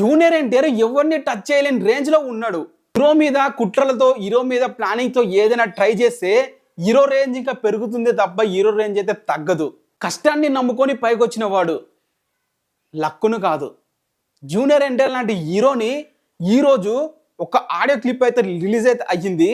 Junior NTR ఎవరిని touch చేయలేని రేంజ్లో ఉన్నాడు. హీరో మీద కుట్రలతో హీరో మీద ప్లానింగ్తో ఏదైనా ట్రై చేస్తే హీరో రేంజ్ ఇంకా పెరుగుతుంది తప్ప హీరో రేంజ్ అయితే తగ్గదు. కష్టాన్ని నమ్ముకొని పైకొచ్చిన వాడు లక్కును కాదు. జూనియర్ ఎన్టీఆర్ లాంటి హీరోని ఈరోజు ఒక ఆడియో క్లిప్ అయితే రిలీజ్ అయితే అయ్యింది.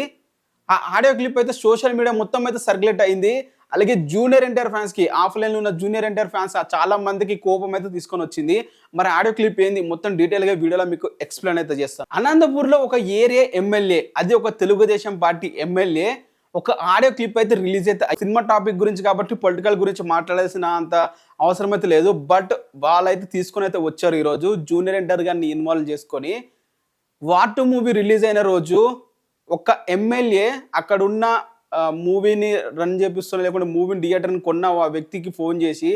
ఆ ఆడియో క్లిప్ అయితే సోషల్ మీడియా మొత్తం అయితే సర్క్యులేట్ అయింది అలాగే జూనియర్ ఎన్టీఆర్ ఫ్యాన్స్కి ఆఫ్లైన్లో ఉన్న జూనియర్ ఎన్టీఆర్ ఫ్యాన్స్ చాలా మందికి కోపం అయితే తీసుకొని వచ్చింది. మరి ఆడియో క్లిప్ ఏంది? మొత్తం డీటెయిల్గా వీడియోలో మీకు ఎక్స్ప్లెయిన్ అయితే చేస్తాను. అనంతపూర్లో ఒక ఏరియా ఎమ్మెల్యే అది ఒక తెలుగుదేశం పార్టీ ఎమ్మెల్యే ఒక ఆడియో క్లిప్ అయితే రిలీజ్ అయితే సినిమా టాపిక్ గురించి కాబట్టి పొలిటికల్ గురించి మాట్లాడాల్సిన అంత అవసరం అయితే లేదు. బట్ వాళ్ళైతే తీసుకొని అయితే వచ్చారు ఈరోజు. జూనియర్ ఎంటర్ గారిని ఇన్వాల్వ్ చేసుకొని వాటు మూవీ రిలీజ్ అయిన రోజు ఒక ఎమ్మెల్యే అక్కడున్న మూవీని రన్ చేపిస్తున్నా లేకుంటే మూవీని థియేటర్ని కొన్నావు? ఆ వ్యక్తికి ఫోన్ చేసి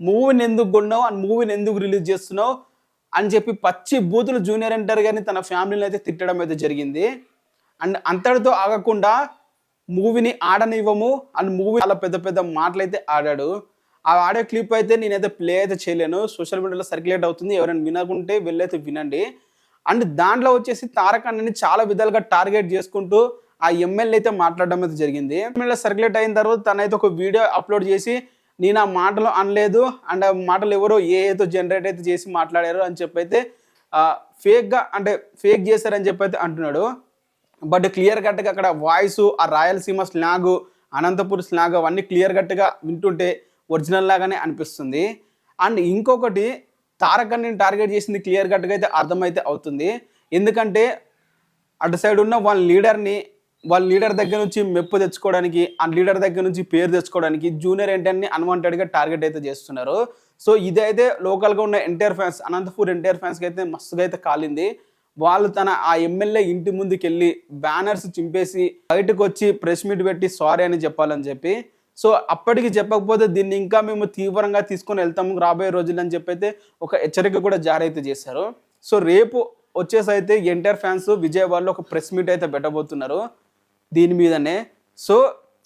మూవీని ఎందుకు కొన్నావు? అండ్ మూవీని ఎందుకు రిలీజ్ చేస్తున్నావు? అని చెప్పి పచ్చి బూతులు జూనియర్ ఎంటర్ గారిని తన ఫ్యామిలీని అయితే తిట్టడం అయితే జరిగింది. అండ్ అంతటితో ఆగకుండా మూవీని ఆడనివ్వము. అండ్ మూవీ చాలా పెద్ద పెద్ద మాటలు అయితే ఆడాడు. ఆ ఆడే క్లిప్ అయితే నేనైతే ప్లే అయితే చేయలేను. సోషల్ మీడియాలో సర్క్యులేట్ అవుతుంది. ఎవరైనా వినకుంటే వెళ్ళైతే వినండి. అండ్ దాంట్లో వచ్చేసి తారక్ అన్నని చాలా విధాలుగా టార్గెట్ చేసుకుంటూ ఆ ఎమ్మెల్యే అయితే మాట్లాడడం అయితే జరిగింది. ఎమ్మెల్యే సర్క్యులేట్ అయిన తర్వాత తనైతే ఒక వీడియో అప్లోడ్ చేసి నేను ఆ మాటలు అనలేదు అండ్ ఆ మాటలు ఎవరో ఏ ఏదో జనరేట్ అయితే చేసి మాట్లాడారు అని చెప్పి అయితే ఫేక్గా అంటే ఫేక్ చేశారని చెప్పి అయితే అంటున్నాడు. బట్ క్లియర్ కట్గా అక్కడ వాయిస్ ఆ రాయలసీమ స్లాగ్ అనంతపూర్ స్లాగ్ అవన్నీ క్లియర్ కట్గా వింటుంటే ఒరిజినల్ లాగానే అనిపిస్తుంది. అండ్ ఇంకొకటి తారకన్ని టార్గెట్ చేసింది క్లియర్ కట్గా అయితే అర్థమైతే అవుతుంది. ఎందుకంటే అటు సైడ్ ఉన్న వాళ్ళ లీడర్ని వాళ్ళ లీడర్ దగ్గర నుంచి మెప్పు తెచ్చుకోవడానికి ఆ లీడర్ దగ్గర నుంచి పేరు తెచ్చుకోవడానికి జూనియర్ ఎన్టీఆర్ని అన్వాంటెడ్గా టార్గెట్ అయితే చేస్తున్నారు. సో ఇదైతే లోకల్గా ఉన్న ఎన్టీఆర్ ఫ్యాన్స్ అనంతపూర్ ఎన్టీఆర్ ఫ్యాన్స్కి అయితే మస్తుగా అయితే కాలింది. వాళ్ళు తన ఆ ఎమ్మెల్యే ఇంటి ముందుకు వెళ్ళి బ్యానర్స్ చింపేసి బయటకు వచ్చి ప్రెస్ మీట్ పెట్టి సారీ అని చెప్పాలని చెప్పి. సో అప్పటికి చెప్పకపోతే దీన్ని ఇంకా మేము తీవ్రంగా తీసుకొని వెళ్తాము రాబోయే రోజులు అని చెప్పి అయితే ఒక హెచ్చరిక కూడా జారీ అయితే చేశారు. సో రేపు వచ్చేసి అయితే ఎన్టీఆర్ ఫ్యాన్స్ విజయవాడలో ఒక ప్రెస్ మీట్ అయితే పెట్టబోతున్నారు. దీని మీదనే. సో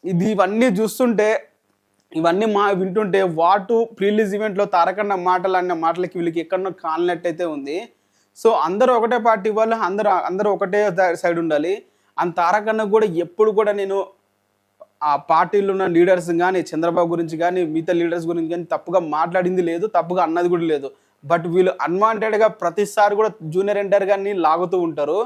ఇది ఇవన్నీ చూస్తుంటే ఇవన్నీ మా వింటుంటే వాటు ప్రీలీజ్ ఈవెంట్లో తారకన్న మాటలు అన్న మాటలకి వీళ్ళకి ఎక్కడో కాలినట్టయితే ఉంది. సో అందరూ ఒకటే పార్టీ వాళ్ళు అందరూ అందరూ ఒకటే సైడ్ ఉండాలి. అండ్ తారకన్న కూడా ఎప్పుడు కూడా నేను ఆ పార్టీలో ఉన్న లీడర్స్ కానీ చంద్రబాబు గురించి కానీ మిగతా లీడర్స్ గురించి కానీ తప్పుగా మాట్లాడింది లేదు తప్పుగా అన్నది కూడా లేదు. బట్ వీళ్ళు అన్వాంటెడ్గా ప్రతిసారి కూడా జూనియర్ ఎంటర్ గారిని లాగుతూ ఉంటారు.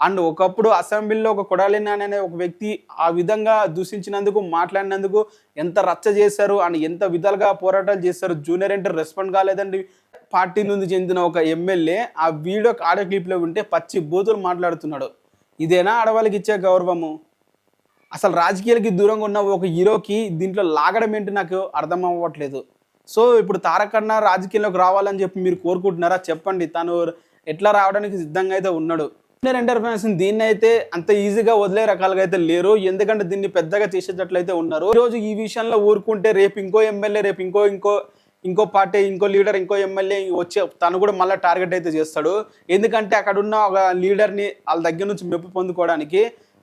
అండ్ ఒకప్పుడు అసెంబ్లీలో ఒక కొడాలి నాని అనే ఒక వ్యక్తి ఆ విధంగా దూషించినందుకు మాట్లాడినందుకు ఎంత రచ్చ చేశారు అండ్ ఎంత విధాలుగా పోరాటాలు చేశారు జూనియర్ ఎంటర్ రెస్పాండ్ కాలేదండి. పార్టీ నుండి చెందిన ఒక ఎమ్మెల్యే ఆ వీడియో ఆడియో క్లిప్లో ఉంటే పచ్చి బూతులు మాట్లాడుతున్నాడు. ఇదేనా ఆడవాళ్ళకి ఇచ్చే గౌరవము? అసలు రాజకీయాలకి దూరంగా ఉన్న ఒక హీరోకి దీంట్లో లాగడం ఏంటి నాకు అర్థం అవ్వట్లేదు. సో ఇప్పుడు తారకన్న రాజకీయాల్లోకి రావాలని చెప్పి మీరు కోరుకుంటున్నారా? చెప్పండి. తను ఎట్లా రావడానికి సిద్ధంగా అయితే ఉన్నాడు? ఇండియన్ ఎంటర్ప్రైనర్స్ దీన్ని అయితే అంత ఈజీగా వదిలే రకాలుగా అయితే లేరు. ఎందుకంటే దీన్ని పెద్దగా చేసేటట్లయితే ఉన్నారు. ఈరోజు ఈ విషయంలో ఊరుకుంటే రేపు ఇంకో ఎమ్మెల్యే రేపు ఇంకో ఇంకో ఇంకో పార్టీ ఇంకో లీడర్ ఇంకో ఎమ్మెల్యే వచ్చే తను కూడా మళ్ళీ టార్గెట్ అయితే చేస్తాడు. ఎందుకంటే అక్కడ ఉన్న ఒక లీడర్ని వాళ్ళ దగ్గర నుంచి మెప్పు పొందుకోవడానికి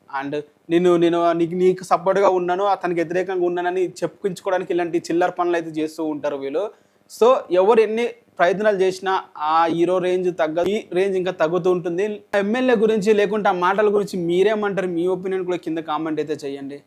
అండ్ నేను నేను నీకు నీకు సపోర్ట్గా ఉన్నాను అతనికి వ్యతిరేకంగా ఉన్నానని చెప్పుకించుకోవడానికి ఇలాంటి చిల్లర పనులు అయితే చేస్తూ ఉంటారు వీళ్ళు. సో ఎవరు ఎన్ని ప్రయత్నాలు చేసినా ఆ హీరో రేంజ్ తగ్గ ఈ రేంజ్ ఇంకా తగ్గుతూ ఉంటుంది. ఎమ్మెల్యే గురించి లేకుంటే ఆ మాటల గురించి మీరేమంటారు? మీ ఒపీనియన్ కూడా కింద కామెంట్ అయితే చేయండి.